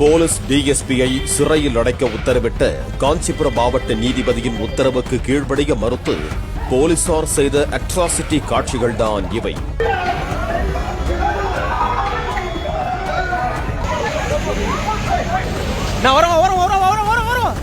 Police டிஎஸ்பியை சிறையில் அடைக்க உத்தரவிட்ட காஞ்சிபுரம் மாவட்ட நீதிபதியின் உத்தரவுக்கு கீழ்ப்படிய மறுத்து போலீசார் செய்த அட்ராசிட்டி காட்சிகள்தான் இவை. நான் வரோம் வரோம் வரோம் வரோம் வரோம் வரோம்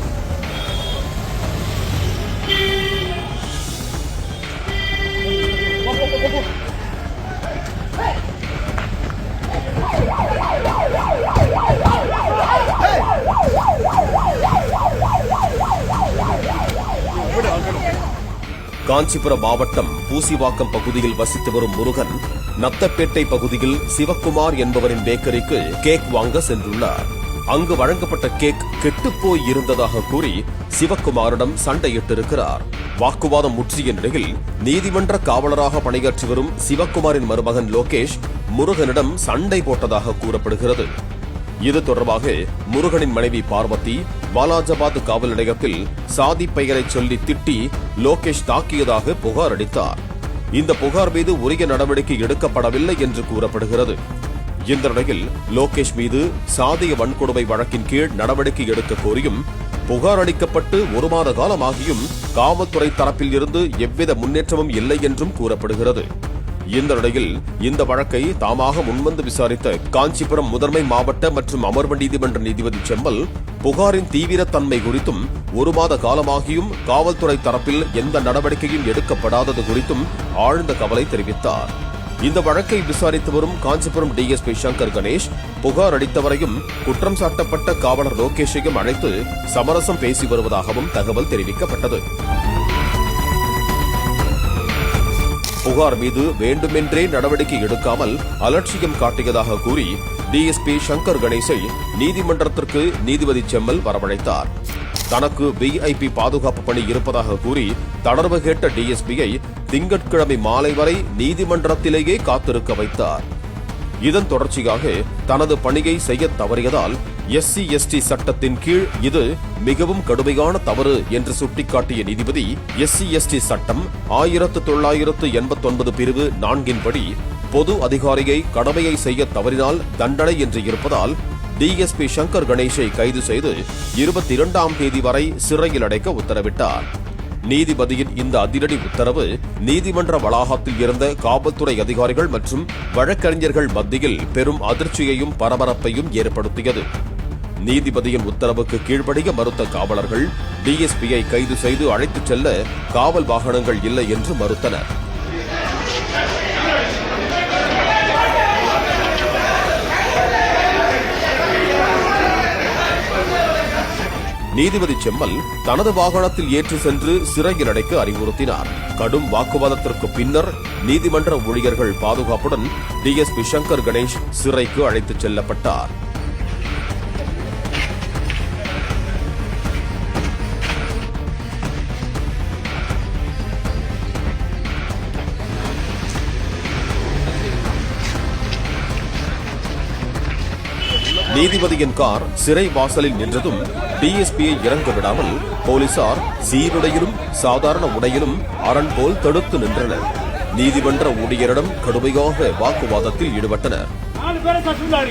காஞ்சிபுரம் மாவட்டம் பூசிவாக்கம் பகுதியில் வசித்து வரும் முருகன் நத்தப்பேட்டை பகுதியில் சிவக்குமார் என்பவரின் பேக்கரிக்கு கேக் வாங்க சென்றுள்ளார். அங்கு வழங்கப்பட்ட கேக் கெட்டுப்போய் இருந்ததாக கூறி சிவக்குமாரிடம் சண்டையிட்டிருக்கிறார். வாக்குவாதம் முற்றிய நிலையில் நீதிமன்ற காவலராக பணியாற்றி வரும் சிவக்குமாரின் மருமகன் லோகேஷ் முருகனிடம் சண்டை போட்டதாக கூறப்படுகிறது. இது தொடர்பாக முருகனின் மனைவி பார்வதி பாலாஜாபாத் காவல் நிலையத்தில் சாதி பெயரை சொல்லி திட்டி லோகேஷ் தாக்கியதாக புகார் அளித்தார். இந்த புகார் மீது உரிய நடவடிக்கை எடுக்கப்படவில்லை என்று கூறப்படுகிறது. இந்த நிலையில் லோகேஷ் மீது சாதிய வன்கொடுமை வழக்கின் கீழ் நடவடிக்கை எடுக்க கோரியும் புகார் அளிக்கப்பட்டு ஒரு மாத காலமாகியும் காவல்துறை தரப்பில் இருந்து எவ்வித முன்னேற்றமும் இல்லை என்றும் கூறப்படுகிறது. இந்த நிலையில் இந்த வழக்கை தாமாக முன்வந்து விசாரித்த காஞ்சிபுரம் முதன்மை மாவட்ட மற்றும் அமர்வு நீதிமன்ற நீதிபதி செம்மல் புகாரின் தீவிரத்தன்மை குறித்தும் ஒரு மாத காலமாகியும் காவல்துறை தரப்பில் எந்த நடவடிக்கையும் எடுக்கப்படாதது குறித்தும் ஆழ்ந்த கவலை தெரிவித்தார். இந்த வழக்கை விசாரித்து வரும் காஞ்சிபுரம் டிஎஸ்பி சங்கர் கணேஷ் புகார் அளித்தவரையும் குற்றம் சாட்டப்பட்ட காவலர் லோகேஷையும் அழைத்து சமரசம் பேசி வருவதாகவும் தகவல் தெரிவிக்கப்பட்டது. புகார் மீது வேண்டுமென்றே நடவடிக்கை எடுக்காமல் அலட்சியம் காட்டியதாக கூறி டிஎஸ்பி சங்கர் கணேசை நீதிமன்றத்திற்கு நீதிபதி செம்மல் வரவழைத்தார். தனக்கு விஐபி பாதுகாப்பு பணி இருப்பதாக கூறி தளர்வு கேட்ட டிஎஸ்பியை திங்கட்கிழமை மாலை வரை நீதிமன்றத்திலேயே காத்திருக்க வைத்தார். இதன் தொடர்ச்சியாக தனது பணியை செய்ய தவறியதால் எஸ்சி எஸ்டி சட்டத்தின் கீழ் இது மிகவும் கடுமையான தவறு என்று சுட்டிக்காட்டிய நீதிபதி எஸ்சி எஸ்டி சட்டம் ஆயிரத்து தொள்ளாயிரத்து எண்பத்தொன்பது பிரிவு நான்கின்படி பொது அதிகாரியை கடமையை செய்ய தவறினால் தண்டனை என்று இருப்பதால் டிஎஸ்பி சங்கர் கணேஷை கைது செய்து இருபத்தி இரண்டாம் தேதி வரை சிறையில் அடைக்க உத்தரவிட்டார். நீதிபதியின் இந்த அதிரடி உத்தரவு நீதிமன்ற வளாகத்தில் இருந்த காவல்துறை அதிகாரிகள் மற்றும் வழக்கறிஞர்கள் மத்தியில் பெரும் அதிர்ச்சியையும் பரபரப்பையும் ஏற்படுத்தியது. நீதிபதியின் உத்தரவுக்கு கீழ்ப்படிய மறுத்த காவலர்கள் டிஎஸ்பியை கைது செய்து அழைத்துச் செல்ல காவல் வாகனங்கள் இல்லை என்று மறுத்தனர். நீதிபதி செம்மல் தனது வாகனத்தில் ஏற்றி சென்று சிறையில் அடைக்க அறிவுறுத்தினார். கடும் வாக்குவாதத்திற்கு பின்னர் நீதிமன்ற ஊழியர்கள் பாதுகாப்புடன் டிஎஸ்பி சங்கர் கணேஷ் சிறைக்கு அழைத்துச் செல்லப்பட்டார். நீதிபதியின் கார் சிறை வாசலில் நின்றதும் டிஎஸ்பியை இறங்க விடாமல் போலீசார் சீருடையிலும் சாதாரண உடையிலும் அரண் போல் தடுத்து நின்றனர் நீதிமன்ற ஊழியரிடம் கடுமையாக வாக்குவாதத்தில் ஈடுபட்டனர் நாலு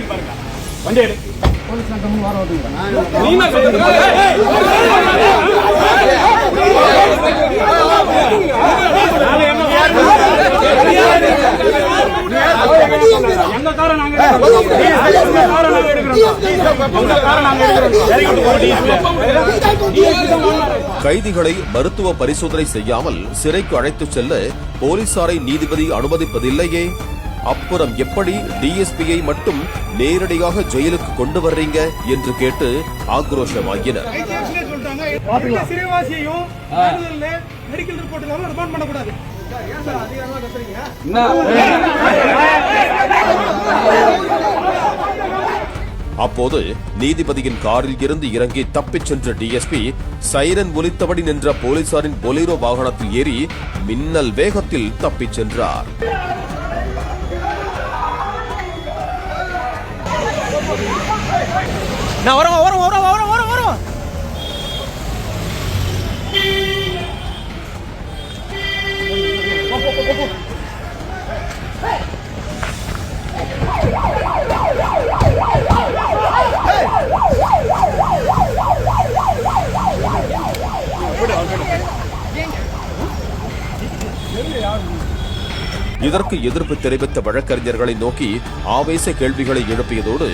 எங்க காரை நாங்க. எங்க காரை நாங்க. கைதிகளை மருத்துவ பரிசோதனை செய்யாமல் சிறைக்கு அழைத்துச் செல்ல போலீசாரை நீதிபதி அனுமதிப்பதில்லையே அப்புறம் எப்படி டிஎஸ்பியை மட்டும் நேரடியாக ஜெயிலுக்கு கொண்டு வர்றீங்க என்று கேட்டு ஆக்ரோஷமாகினர் சிறைவாசியையும் மெடிக்கல் ரிப்போர்ட் ரிமாண்ட் பண்ணக்கூடாது அப்போது நீதிபதியின் காரில் இருந்து இறங்கி தப்பிச் சென்ற டிஎஸ்பி சைரன் ஒலித்தபடி நின்ற போலீசாரின் பொலிரோ வாகனத்தில் ஏறி மின்னல் வேகத்தில் தப்பிச் சென்றார். நான் வரோம் வரோம் வரோம் வரோம் வரோம் வரோம் இதற்கு எதிர்ப்பு தெரிவித்த வழக்கறிஞர்களை நோக்கி ஆவேச கேள்விகளை எழுப்பியதோடு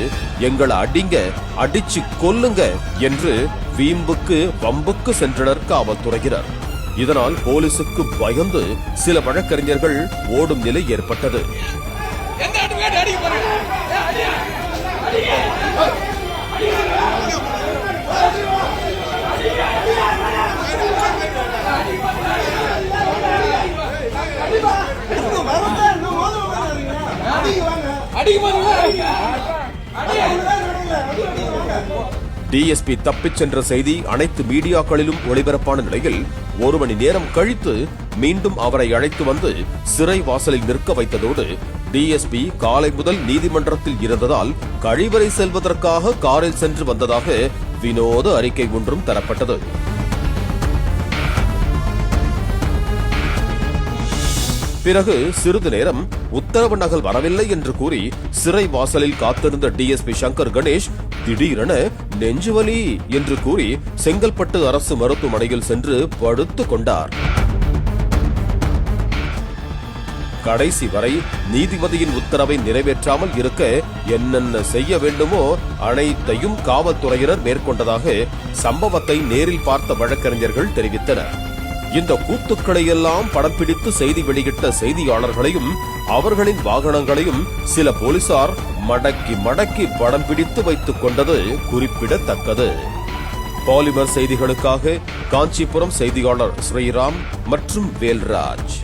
எங்களை அடிங்க அடிச்சு கொல்லுங்க என்று வீம்புக்கு வம்புக்கு சென்றனர் காவல்துறையினர். இதனால் போலீசுக்கு பயந்து சில வழக்கறிஞர்கள் ஓடும் நிலை ஏற்பட்டது. டிஎஸ்பி தப்பிச் சென்ற செய்தி அனைத்து மீடியாக்களிலும் ஒளிபரப்பான நிலையில் ஒரு மணி நேரம் கழித்து மீண்டும் அவரை அழைத்து வந்து சிறை வாசலில் நிற்க வைத்ததோடு டிஎஸ்பி காலை முதல் நீதிமன்றத்தில் இருந்ததால் கழிவறை செல்வதற்காக காரில் சென்று வந்ததாக வினோத அறிக்கை ஒன்றும் தரப்பட்டது. பிறகு சிறிது நேரம் உத்தரவு நகல் வரவில்லை என்று கூறி சிறை வாசலில் காத்திருந்த டிஎஸ்பி சங்கர் கணேஷ் திடீரென நெஞ்சுவலி என்று கூறி செங்கல்பட்டு அரசு மருத்துவமனையில் சென்று படுத்துக் கொண்டார். கடைசி வரை நீதிபதியின் உத்தரவை நிறைவேற்றாமல் இருக்க என்னென்ன செய்ய வேண்டுமோ அனைத்தையும் காவல்துறையினர் மேற்கொண்டதாக சம்பவத்தை நேரில் பார்த்த வழக்கறிஞர்கள் தெரிவித்தனர். இந்த கூத்துக்களை எல்லாம் படம் பிடித்து செய்தி வெளியிட்ட செய்தியாளர்களையும் அவர்களின் வாகனங்களையும் சில போலீசார் மடக்கி மடக்கி படம் பிடித்து வைத்துக் கொண்டது குறிப்பிடத்தக்கது. பாலிமர் செய்திகளுக்காக காஞ்சிபுரம் செய்தியாளர் ஸ்ரீராம் மற்றும் வேல்ராஜ்.